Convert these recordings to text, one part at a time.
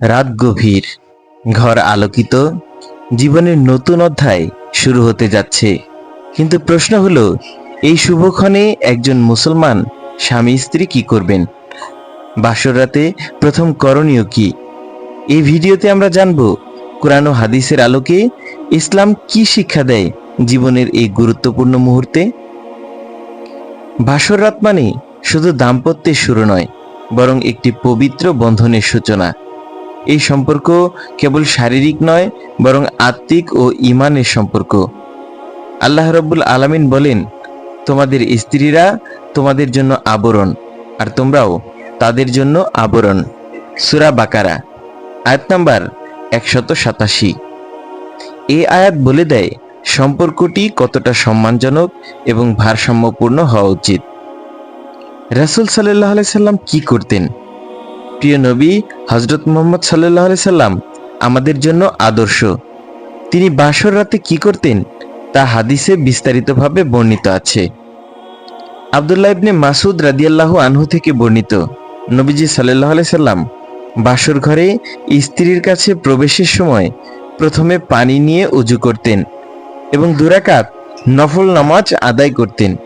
রাত গভীর। ঘর আলোকিত। জীবনের নতুন অধ্যায় শুরু হতে যাচ্ছে। কিন্তু প্রশ্ন হলো, এই শুভক্ষণে একজন মুসলমান স্বামী স্ত্রী কি করবেন? বাসর রাতে প্রথম করণীয় কি? এই ভিডিওতে আমরা জানব, কোরআন ও হাদিসের আলোকে ইসলাম কি শিক্ষা দেয় জীবনের এই গুরুত্বপূর্ণ মুহূর্তে? বাসর রাত মানে শুধু দাম্পত্যের শুরু নয়, বরং একটি পবিত্র বন্ধনের সূচনা। এই সম্পর্ক কেবল শারীরিক নয়, বরং আত্মিক ও ইমানের সম্পর্ক। আল্লাহ রব্বুল আলামিন বলেন, তোমাদের স্ত্রীরা তোমাদের জন্য আবরণ, আর তোমরাও তাদের জন্য আবরণ। সুরা বাকারা, আয়াত নাম্বার একশত সাতাশি। এই আয়াত বলে দেয়, সম্পর্কটি কতটা সম্মানজনক এবং ভারসাম্যপূর্ণ হওয়া উচিত। রাসুল সাল্লাহ সাল্লাম কি করতেন? প্রিয় নবী হজরত মোহাম্মদ সাল্লাহ সাল্লাম আমাদের জন্য আদর্শ। তিনি বাসর রাতে কি করতেন? তা হাদিসে বিস্তারিতভাবে বর্ণিত আছে। আবদুল্লাহ ইবনে মাসুদ রাদিয়াল্লাহু আনহু থেকে বর্ণিত, নবীজি সাল্লাহ সাল্লাম বাসর ঘরে স্ত্রীর কাছে প্রবেশের সময় প্রথমে পানি নিয়ে উজু করতেন এবং দুরাকাত নফল নামাজ আদায় করতেন।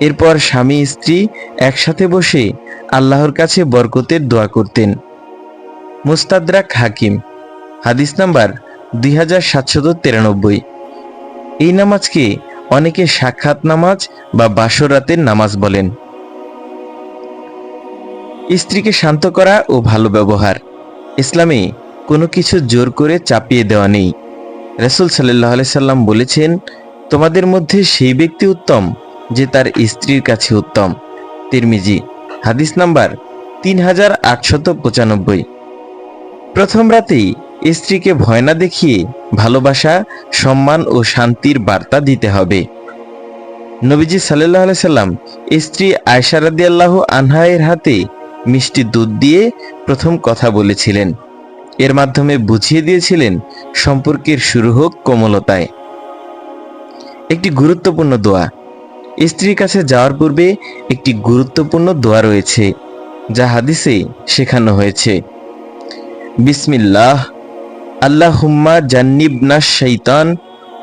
এরপর স্বামী স্ত্রী একসাথে বসে আল্লাহর কাছে বরকতের দোয়া করতেন। মুস্তাদরাক হাকিম, হাদিস নাম্বার দুই হাজার সাতশত তিরানব্বই। এই নামাজকে অনেকে সাক্ষাৎ নামাজ বা বাসর রাতের নামাজ বলেন। স্ত্রীকে শান্ত করা ও ভালো ব্যবহার। ইসলামে কোনো কিছু জোর করে চাপিয়ে দেওয়া নেই। রসুল সাল্লাহ সাল্লাম বলেছেন, তোমাদের মধ্যে সেই ব্যক্তি উত্তম যে তার স্ত্রীর কাছে উত্তম। তিরমিজি, হাদিস নাম্বার তিন হাজার আটশত পঁচানব্বই। প্রথম রাতেই স্ত্রীকে ভয় না দেখিয়ে ভালোবাসা, সম্মান ও শান্তির বার্তা দিতে হবে। নবীজি সাল্লাহ সাল্লাম স্ত্রী আয়সা রাদিয়াল্লাহ আনহায়ের হাতে মিষ্টি দুধ দিয়ে প্রথম কথা বলেছিলেন। এর মাধ্যমে বুঝিয়ে দিয়েছিলেন সম্পর্কের শুরু হোক কোমলতায়। একটি গুরুত্বপূর্ণ দোয়া স্ত্রীর কাছে যাওয়ার পূর্বে একটি গুরুত্বপূর্ণ দোয়া রয়েছে, যা হাদিসে শেখানো হয়েছে। বিসমিল্লাহ আল্লাহ হুম্মা জান্নিবনা শৈতান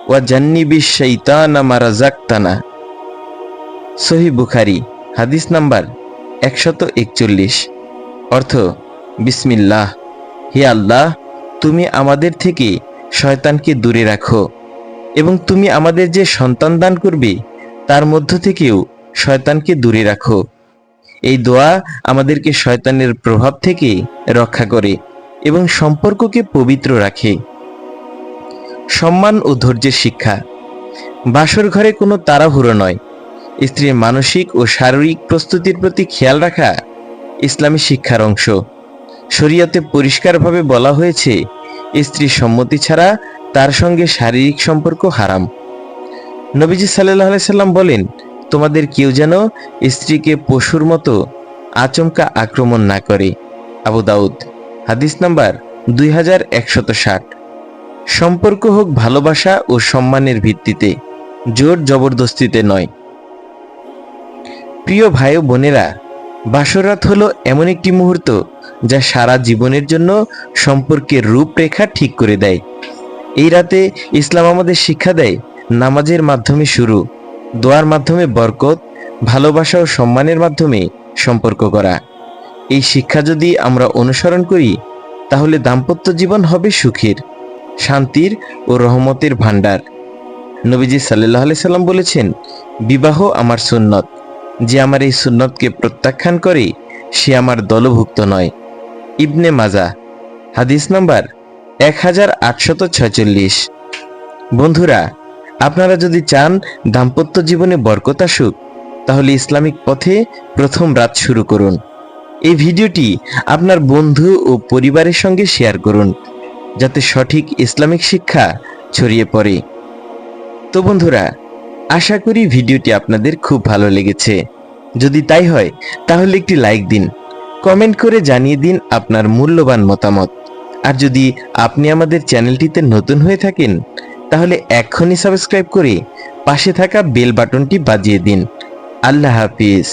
ওয়া জান্নিবি শৈতান আমারা জাক্তানা সহি বুখারি, হাদিস নাম্বার একশত একচল্লিশ। অর্থ, বিসমিল্লাহ, হে আল্লাহ, তুমি আমাদের থেকে শয়তানকে দূরে রাখো এবং তুমি আমাদের যে সন্তান দান করবে তার মধ্য থেকেও শয়তানকে দূরে রাখো। এই দোয়া আমাদেরকে শয়তানের প্রভাব থেকে রক্ষা করে এবং সম্পর্ককে পবিত্র রাখে। সম্মান ও ধৈর্যের শিক্ষা। বাসর ঘরে কোনো তাড়াহুড়ো নয়। স্ত্রীর মানসিক ও শারীরিক প্রস্তুতির প্রতি খেয়াল রাখা ইসলামী শিক্ষার অংশ। শরীয়তে পরিষ্কারভাবে বলা হয়েছে, স্ত্রীর সম্মতি ছাড়া তার সঙ্গে শারীরিক সম্পর্ক হারাম। নবীজি সাল্লাহ সাল্লাম বলেন, তোমাদের কেউ যেন স্ত্রীকে পশুর মতো আচমকা আক্রমণ না করে। আবু দাউদ, হাদিস নাম্বার দুই হাজার একশত ষাট। সম্পর্ক হোক ভালোবাসা ও সম্মানের ভিত্তিতে, জোর জবরদস্তিতে নয়। প্রিয় ভাই বোনেরা, বাসরাত হলো এমন একটি মুহূর্ত যা সারা জীবনের জন্য সম্পর্কের রূপরেখা ঠিক করে দেয়। এই রাতে ইসলাম আমাদের শিক্ষা দেয় নামাজের মাধ্যমে শুরু, দোয়ার মাধ্যমে বরকত, ভালোবাসা ও সম্মানের মাধ্যমে সম্পর্ক করা। এই শিক্ষা যদি আমরা অনুসরণ করি, তাহলে দাম্পত্য জীবন হবে সুখের, শান্তির ও রহমতের ভাণ্ডার। নবীজি সাল্লাহ সাল্লাম বলেছেন, বিবাহ আমার সুন্নত। যে আমার এই সুন্নতকে প্রত্যাখ্যান করে, সে আমার দলভুক্ত নয়। ইবনে মাজা, হাদিস নাম্বার এক হাজার আটশত ছয়চল্লিশ। বন্ধুরা আপনারা যদি চান দাম্পত্য জীবনে বরকত আসুক, তাহলে ইসলামিক পথে প্রথম রাত শুরু করুন। এই ভিডিওটি আপনার বন্ধু ও পরিবারের সঙ্গে শেয়ার করুন, যাতে সঠিক ইসলামিক শিক্ষা ছড়িয়ে পড়ে। তো বন্ধুরা, আশা করি ভিডিওটি আপনাদের খুব ভালো লেগেছে। যদি তাই হয়, তাহলে একটি লাইক দিন, কমেন্ট করে জানিয়ে দিন আপনার মূল্যবান মতামত। আর যদি আপনি আমাদের চ্যানেলটিতে নতুন হয়ে থাকেন তাহলে এখনই সাবস্ক্রাইব করে পাশে থাকা বেল বাটনটি বাজিয়ে দিন। আল্লাহ হাফিজ।